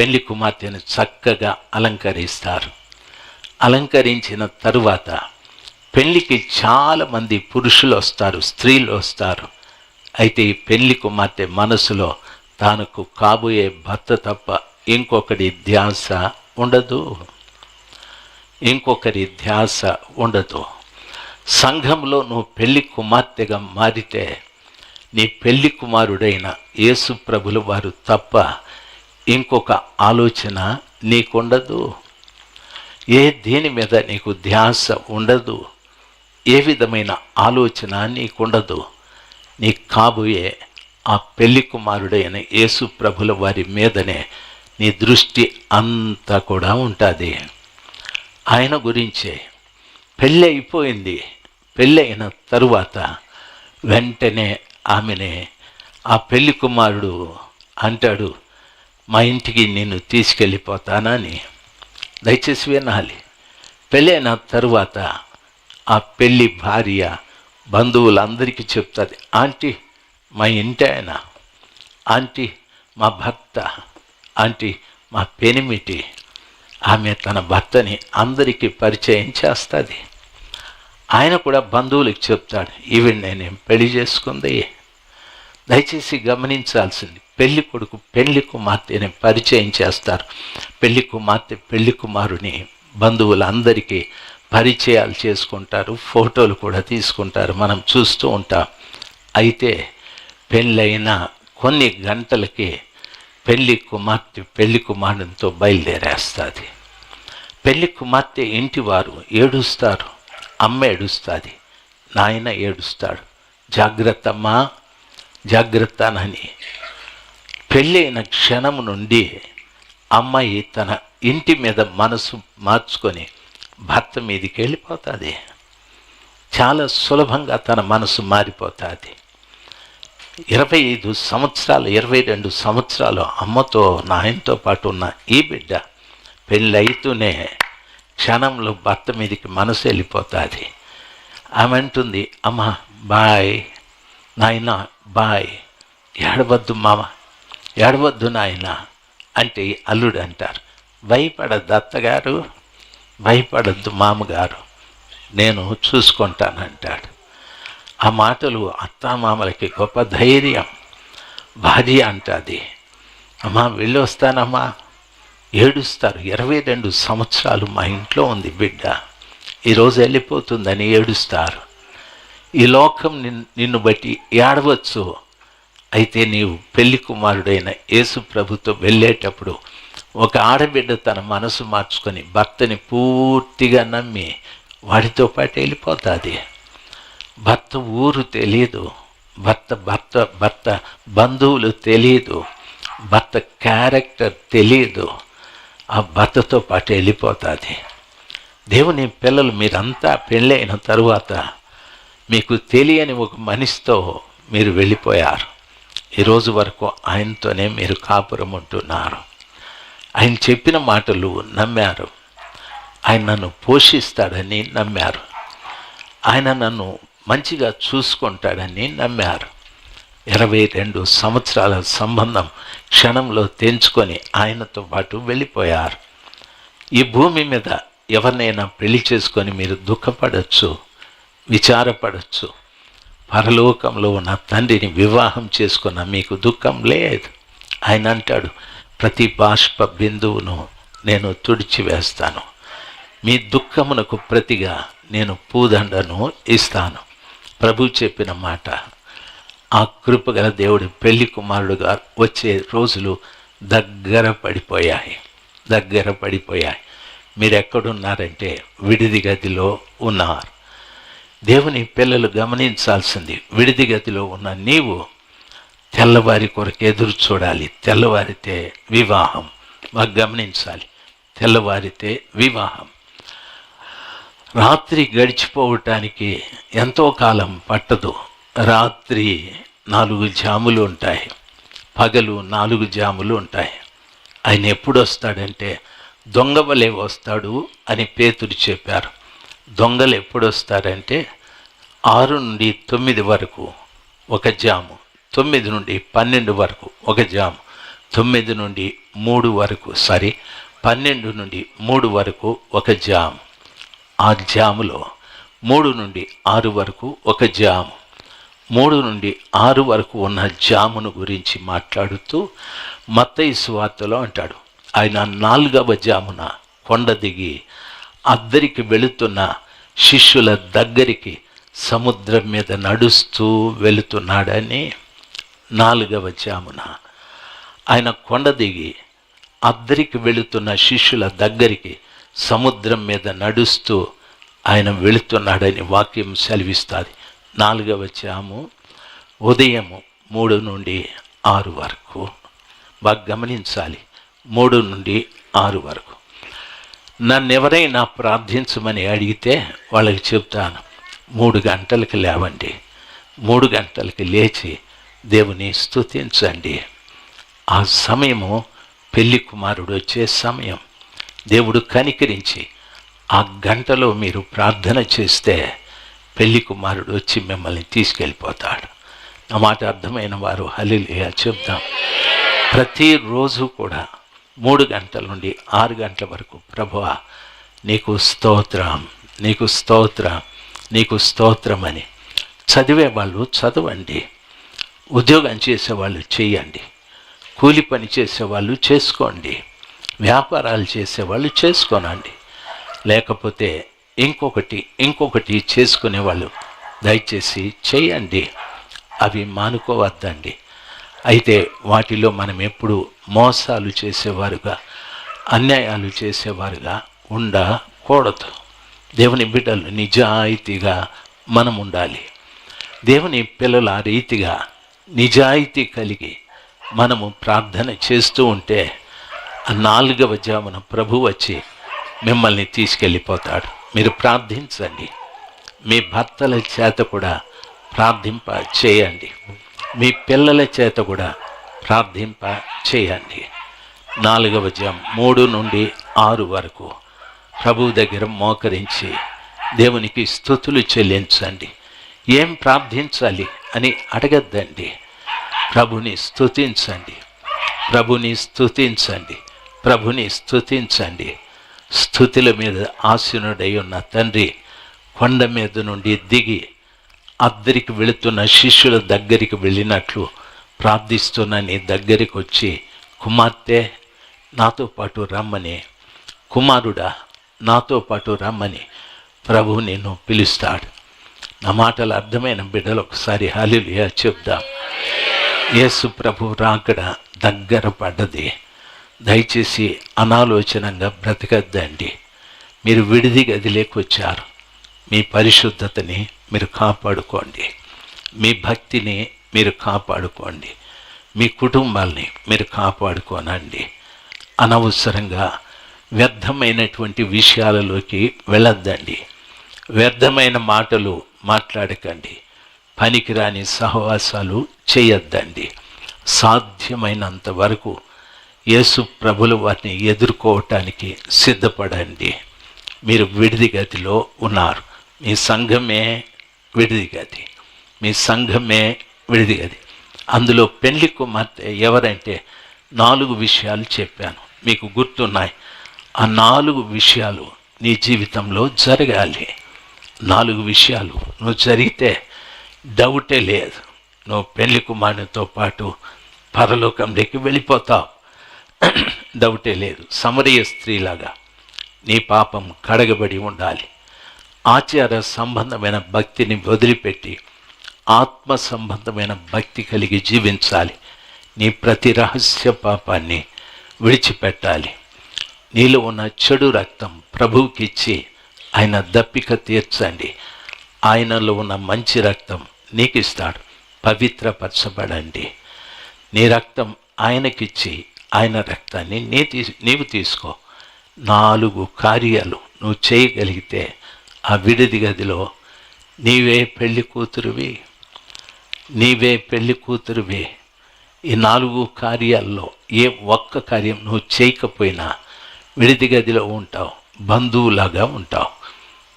పెళ్ళి కుమార్తెను చక్కగా అలంకరిస్తారు. అలంకరించిన తరువాత పెళ్ళికి చాలామంది పురుషులు వస్తారు స్త్రీలు వస్తారు. అయితే ఈ పెళ్ళి కుమార్తె మనసులో తనకు కాబోయే భర్త తప్ప ఇంకొకటి ధ్యాస ఉండదు. ఇంకొకరి ధ్యాస ఉండదు. సంఘంలో నువ్వు పెళ్ళి కుమార్తెగా మారితే నీ పెళ్ళి కుమారుడైన యేసు ప్రభుల వారు తప్ప ఇంకొక ఆలోచన నీకుండదు. ఏ దేని మీద నీకు ధ్యాస ఉండదు. ఏ విధమైన ఆలోచన నీకుండదు. నీ కాబోయే ఆ పెళ్ళి కుమారుడైన యేసు ప్రభుల వారి మీదనే నీ దృష్టి అంతా కూడా ఉంటుంది. ఆయన గురించే పెళ్ళి అయిపోయింది. పెళ్ళి అయిన తరువాత వెంటనే ఆమెనే ఆ పెళ్ళి కుమారుడు అంటాడు. మా ఇంటికి నేను తీసుకెళ్ళిపోతానని దయచేసి వినాలి. పెళ్ళైన తరువాత ఆ పెళ్ళి భార్య బంధువులందరికీ చెప్తుంది ఆంటీ మా ఇంటి ఆయన ఆంటీ మా భర్త ఆంటీ మా పెనిమిటి ఆమె తన భర్తని అందరికీ పరిచయం చేస్తుంది. ఆయన కూడా బంధువులకు చెప్తాడు ఈవిడ నేను పెళ్ళి చేసుకుంది. దయచేసి గమనించాల్సింది. పెళ్ళి కొడుకు పెళ్ళి కుమార్తెని పరిచయం చేస్తారు. పెళ్ళి కుమార్తె పెళ్ళి కుమారుని బంధువులందరికీ పరిచయాలు చేసుకుంటారు ఫోటోలు కూడా తీసుకుంటారు. మనం చూస్తూ ఉంటాం. అయితే పెళ్ళైన కొన్ని గంటలకి పెళ్ళి కుమార్తె పెళ్ళి కుమారునితో బయలుదేరేస్తుంది. పెళ్ళి కుమార్తె ఇంటి వారు ఏడుస్తారు. అమ్మ ఏడుస్తుంది. నాయన ఏడుస్తాడు. జాగ్రత్తమ్మా జాగ్రత్త అని పెళ్ళైన క్షణం నుండి అమ్మాయి తన ఇంటి మీద మనసు మార్చుకొని భర్త మీదకి వెళ్ళిపోతుంది. చాలా సులభంగా తన మనసు మారిపోతుంది. ఇరవై ఐదు సంవత్సరాలు ఇరవై రెండు సంవత్సరాలు అమ్మతో నాయనతో పాటు ఉన్న ఈ బిడ్డ పెళ్ళైతూనే క్షణంలో భర్త మీదకి మనసు వెళ్ళిపోతుంది. ఆమె అంటుంది అమ్మ బాయ్. నాయన బాయ్. ఏడవద్దు మామ. ఏడవద్దు నాయన అంటే అల్లుడు అంటారు భయపడద్దు అత్తగారు. భయపడద్దు మామగారు. నేను చూసుకుంటానంటాడు. ఆ మాటలు అత్తామామలకి గొప్ప ధైర్యం. భార్య అంటుంది. అమ్మా వెళ్ళి వస్తానమ్మా ఏడుస్తారు. ఇరవై రెండు సంవత్సరాలు మా ఇంట్లో ఉంది బిడ్డ. ఈరోజు వెళ్ళిపోతుందని ఏడుస్తారు. ఈ లోకం నిన్ నిన్ను బట్టి ఏడవచ్చు. అయితే నీవు పెళ్ళి కుమారుడైన యేసు ప్రభుతో వెళ్ళేటప్పుడు ఒక ఆడబిడ్డ తన మనసు మార్చుకొని భర్తని పూర్తిగా నమ్మి వాడితో పాటు వెళ్ళిపోతుంది. భర్త ఊరు తెలియదు. భర్త భర్త భర్త బంధువులు తెలియదు. భర్త క్యారెక్టర్ తెలియదు. ఆ భర్తతో పాటు వెళ్ళిపోతుంది. దేవుని పిల్లలు మీరంతా పెళ్ళైన తరువాత మీకు తెలియని ఒక మనిషితో మీరు వెళ్ళిపోయారు. ఈరోజు వరకు ఆయనతోనే మీరు కాపురం ఉంటున్నారు. ఆయన చెప్పిన మాటలు నమ్మారు. ఆయన నన్ను పోషిస్తాడని నమ్మారు. ఆయన నన్ను మంచిగా చూసుకుంటాడని నమ్మారు. ఇరవై రెండు సంవత్సరాల సంబంధం క్షణంలో తెంచుకొని ఆయనతో పాటు వెళ్ళిపోయారు. ఈ భూమి మీద ఎవరినైనా పెళ్ళి చేసుకొని మీరు దుఃఖపడచ్చు. విచారపడచ్చు. పరలోకంలో ఉన్న తండ్రిని వివాహం చేసుకున్న మీకు దుఃఖం లేదు. ఆయన అంటాడు ప్రతి బాష్ప బిందువును నేను తుడిచివేస్తాను. మీ దుఃఖమునకు ప్రతిగా నేను పూదండను ఇస్తాను. ప్రభు చెప్పిన మాట. ఆ కృపగల దేవుడి పెళ్ళి కుమారుడుగా వచ్చే రోజులు దగ్గర పడిపోయాయి. దగ్గర పడిపోయాయి. మీరు ఎక్కడున్నారంటే విడిది గదిలో ఉన్నారు. దేవుని పిల్లలు గమనించాల్సింది విడిది గదిలో ఉన్న నీవు తెల్లవారి కొరకు ఎదురు చూడాలి. తెల్లవారితే వివాహం. మాకు గమనించాలి. తెల్లవారితే వివాహం. రాత్రి గడిచిపోవటానికి ఎంతో కాలం పట్టదు. రాత్రి నాలుగు జాములు ఉంటాయి. పగలు నాలుగు జాములు ఉంటాయి. ఆయన ఎప్పుడు వస్తాడంటే దొంగవలే వస్తాడు అని పేతుడు చెప్పారు. దొంగలు ఎప్పుడు వస్తారంటే ఆరు నుండి తొమ్మిది వరకు ఒక జాము తొమ్మిది నుండి పన్నెండు వరకు ఒక జాము తొమ్మిది నుండి మూడు వరకు సారీ పన్నెండు నుండి మూడు వరకు ఒక జామ్. ఆ జాములో మూడు నుండి ఆరు వరకు ఒక జాము మూడు నుండి ఆరు వరకు ఉన్న జామును గురించి మాట్లాడుతూ మత్తయి సువార్తలో అంటాడు. ఆయన నాలుగవ జామున కొండ దిగి అద్దరికి వెళుతున్న శిష్యుల దగ్గరికి సముద్రం మీద నడుస్తూ వెళుతున్నాడని నాలుగవ జామున. ఆయన కొండ దిగి అద్దరికి వెళుతున్న శిష్యుల దగ్గరికి సముద్రం మీద నడుస్తూ ఆయన వెళుతున్నాడని వాక్యం సెలవిస్తుంది. నాలుగవ చాము ఉదయము మూడు నుండి ఆరు వరకు. బాగా గమనించాలి. మూడు నుండి ఆరు వరకు. నన్ను ఎవరైనా ప్రార్థించమని అడిగితే వాళ్ళకి చెప్తాను మూడు గంటలకు లేవండి మూడు గంటలకి లేచి దేవుని స్తుతించండి. ఆ సమయము పెళ్ళి కుమారుడు వచ్చే సమయం. దేవుడు కనికరించి ఆ గంటలో మీరు ప్రార్థన చేస్తే పెళ్ళి కుమారుడు వచ్చి మిమ్మల్ని తీసుకెళ్ళిపోతాడు. నా మాట అర్థమైన వారు హలిలియా చెప్తాం ప్రతిరోజు కూడా మూడు గంటల నుండి ఆరు గంటల వరకు ప్రభువ నీకు స్తోత్రం నీకు స్తోత్రం నీకు స్తోత్రం అని చదివే వాళ్ళు చదవండి. ఉద్యోగం చేసేవాళ్ళు చేయండి. కూలి పని చేసేవాళ్ళు చేసుకోండి. వ్యాపారాలు చేసేవాళ్ళు చేసుకోనండి. లేకపోతే ఇంకొకటి ఇంకొకటి చేసుకునేవాళ్ళు దయచేసి చేయండి. అవి మానుకోవద్దండి. అయితే వాటిలో మనం ఎప్పుడు మోసాలు చేసేవారుగా అన్యాయాలు చేసేవారుగా ఉండకూడదు. దేవుని బిడ్డలు నిజాయితీగా మనం ఉండాలి. దేవుని పిల్లల ఆ రీతిగా నిజాయితీ కలిగి మనము ప్రార్థన చేస్తూ ఉంటే నాలుగవ జామున ప్రభు వచ్చి మిమ్మల్ని తీసుకెళ్ళిపోతాడు. మీరు ప్రార్థించండి. మీ భర్తల చేత కూడా ప్రార్థింప చేయండి. మీ పిల్లల చేత కూడా ప్రార్థింప చేయండి. నాలుగవ జం మూడు నుండి ఆరు వరకు ప్రభు దగ్గర మోకరించి దేవునికి స్థుతులు చెల్లించండి. ఏం ప్రార్థించాలి అని అడగద్దండి. ప్రభుని స్థుతించండి ప్రభుని స్థుతించండి ప్రభుని స్థుతించండి స్థుతుల మీద ఆసీనుడై ఉన్న తండ్రి కొండ మీద నుండి దిగి అద్దరికి వెళుతున్న శిష్యుల దగ్గరికి వెళ్ళినట్లు ప్రార్థిస్తున్న నీ దగ్గరికి వచ్చి కుమార్తె నాతో పాటు రమ్మని. కుమారుడా నాతో పాటు రమ్మని. ప్రభు నిన్ను పిలుస్తాడు. నా మాటలు అర్థమైన బిడ్డలు ఒకసారి హాలిలుయా చెప్దాం. యేసు ప్రభు రాకడ దగ్గర పడ్డది. దయచేసి అనాలోచనంగా బ్రతకద్దండి. మీరు విడిది గదిలోకి వచ్చారు. మీ పరిశుద్ధతని మీరు కాపాడుకోండి. మీ భక్తిని మీరు కాపాడుకోండి. మీ కుటుంబాల్ని మీరు కాపాడుకోనండి. అనవసరంగా వ్యర్థమైనటువంటి విషయాలలోకి వెళ్ళొద్దండి. వ్యర్థమైన మాటలు మాట్లాడకండి. పనికిరాని సహవాసాలు చేయొద్దండి. సాధ్యమైనంత వరకు యేసు ప్రభులు వారిని ఎదుర్కోవటానికి సిద్ధపడండి. మీరు విడిది గదిలో ఉన్నారు. మీ సంఘమే విడిది గది మీ సంఘమే విడిది గది అందులో పెళ్ళి కుమార్తె ఎవరంటే నాలుగు విషయాలు చెప్పాను. మీకు గుర్తున్నాయి. ఆ నాలుగు విషయాలు నీ జీవితంలో జరగాలి. నాలుగు విషయాలు నువ్వు జరిగితే డౌటే లేదు. నువ్వు పెళ్ళి కుమారునితో పాటు పరలోకంలోకి వెళ్ళిపోతావు. డౌటే లేదు. సమరయ స్త్రీలాగా నీ పాపం కడగబడి ఉండాలి. ఆచార సంబంధమైన భక్తిని వదిలిపెట్టి ఆత్మ సంబంధమైన భక్తి కలిగి జీవించాలి. నీ ప్రతి రహస్య పాపాన్ని విడిచిపెట్టాలి. నీలో ఉన్న చెడు రక్తం ప్రభువుకిచ్చి ఆయన దప్పిక తీర్చండి. ఆయనలో ఉన్న మంచి రక్తం నీకు ఇస్తాడు పవిత్రపరచబడండి. నీ రక్తం ఆయనకిచ్చి ఆయన రక్తాన్ని నీ తీ నీవు తీసుకో. నాలుగు కార్యాలు నువ్వు చేయగలిగితే ఆ విడిది గదిలో నీవే పెళ్ళి కూతురువి నీవే పెళ్ళి కూతురువి. ఈ నాలుగు కార్యాల్లో ఏ ఒక్క కార్యం నువ్వు చేయకపోయినా విడిది గదిలో ఉంటావు బంధువులాగా ఉంటావు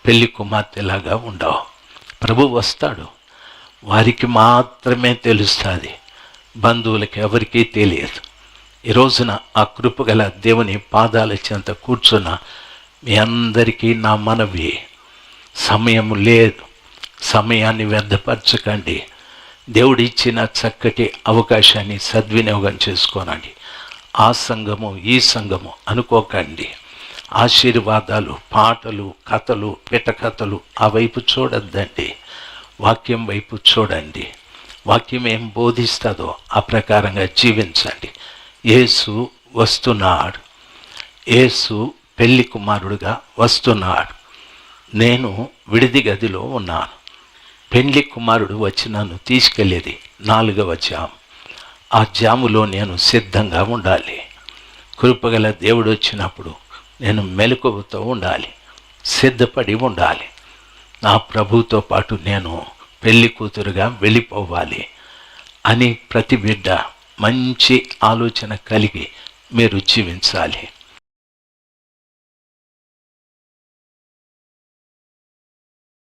పెళ్ళి కుమార్తెలాగా ఉండవు. ప్రభు వస్తాడు. వారికి మాత్రమే తెలుస్తుంది. బంధువులకి ఎవరికీ తెలియదు. ఈ రోజున ఆ కృపగల దేవుని పాదాల చెంత కూర్చున్న మీ అందరికీ నా మనవి. సమయం లేదు. సమయాన్ని వ్యర్థపరచకండి. దేవుడిచ్చిన చక్కటి అవకాశాన్ని సద్వినియోగం చేసుకోనండి. ఆ సంఘము ఈ సంఘము అనుకోకండి. ఆశీర్వాదాలు పాటలు కథలు పిటకథలు ఆ వైపు చూడొద్దండి. వాక్యం వైపు చూడండి. వాక్యం ఏం బోధిస్తుందో ఆ ప్రకారంగా జీవించండి. యేసు వస్తున్నాడు. యేసు పెళ్ళి కుమారుడుగా వస్తున్నాడు. నేను విడిది గదిలో ఉన్నాను. పెళ్ళి కుమారుడు వచ్చి నన్ను తీసుకెళ్ళేది నాలుగవ జాము. ఆ జాములో నేను సిద్ధంగా ఉండాలి. కృపగల దేవుడు వచ్చినప్పుడు నేను మెలకువతో ఉండాలి. సిద్ధపడి ఉండాలి. నా ప్రభుతో పాటు నేను పెళ్ళి కూతురుగా వెళ్ళిపోవాలి అని ప్రతి బిడ్డ మంచి ఆలోచన కలిగి మీరు జీవించాలి.